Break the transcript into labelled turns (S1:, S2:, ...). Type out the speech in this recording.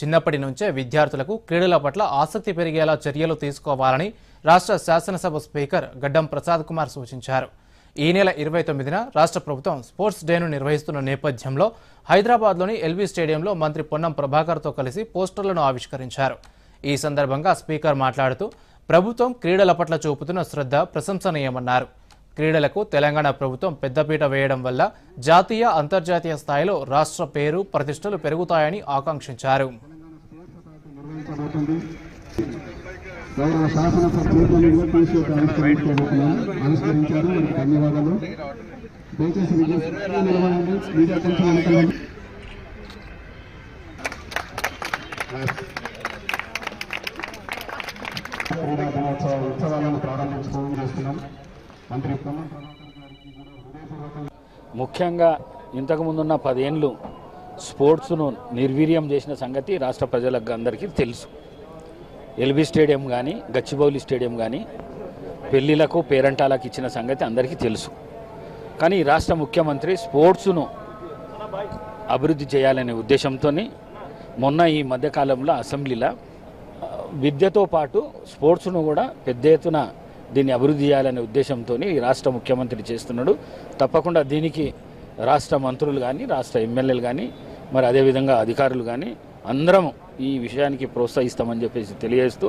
S1: చిన్నప్పటి నుంచే విద్యార్థులకు క్రీడల పట్ల ఆసక్తి పెరిగేలా చర్యలు తీసుకోవాలని రాష్ట్ర శాసనసభ స్పీకర్ గడ్డం ప్రసాద్ కుమార్ సూచించారు. ఈ నెల ఇరవై తొమ్మిదిన రాష్ట్ర ప్రభుత్వం స్పోర్ట్స్ డేను నిర్వహిస్తున్న నేపథ్యంలో హైదరాబాద్లోని ఎల్బీ స్టేడియంలో మంత్రి పొన్నం ప్రభాకర్తో కలిసి పోస్టర్లను ఆవిష్కరించారు. ఈ సందర్భంగా స్పీకర్ మాట్లాడుతూ ప్రభుత్వం క్రీడల పట్ల చూపుతున్న శ్రద్ధ ప్రశంసనీయమన్నారు. క్రీడలకు తెలంగాణ ప్రభుత్వం పెద్దపీట వేయడం వల్ల జాతీయ అంతర్జాతీయ స్థాయిలో రాష్ట్ర పేరు ప్రతిష్టలు పెరుగుతాయని ఆకాంక్షించారు.
S2: నిర్వహించబోతుంది గౌరవ శాసన ఆవిష్కరించారు. మనకు ధన్యవాదాలు. దయచేసి మీడియా కొంచెం క్రీడా దినోత్సవ ఉత్సవాలను ప్రారంభించుకోవడం చేస్తున్నాం. మంత్రి
S3: ముఖ్యంగా ఇంతకుముందున్న పదేళ్ళు స్పోర్ట్స్ను నిర్వీర్యం చేసిన సంగతి రాష్ట్ర ప్రజలకు అందరికీ తెలుసు. ఎల్బీ స్టేడియం కానీ గచ్చిబౌలి స్టేడియం కానీ పెళ్ళిలకు పేరంటాలకు ఇచ్చిన సంగతి అందరికీ తెలుసు. కానీ ఈ రాష్ట్ర ముఖ్యమంత్రి స్పోర్ట్స్ను అభివృద్ధి చేయాలనే ఉద్దేశంతో మొన్న ఈ మధ్యకాలంలో అసెంబ్లీలో విద్యతో పాటు స్పోర్ట్స్ను కూడా పెద్ద ఎత్తున దీన్ని అభివృద్ధి చేయాలనే ఉద్దేశంతో ఈ రాష్ట్ర ముఖ్యమంత్రి చేస్తున్నాడు. తప్పకుండా దీనికి రాష్ట్ర మంత్రులు కానీ రాష్ట్ర ఎమ్మెల్యేలు కానీ మరి అదేవిధంగా అధికారులు కానీ అందరం ఈ విషయానికి ప్రోత్సహిస్తామని చెప్పేసి తెలియజేస్తూ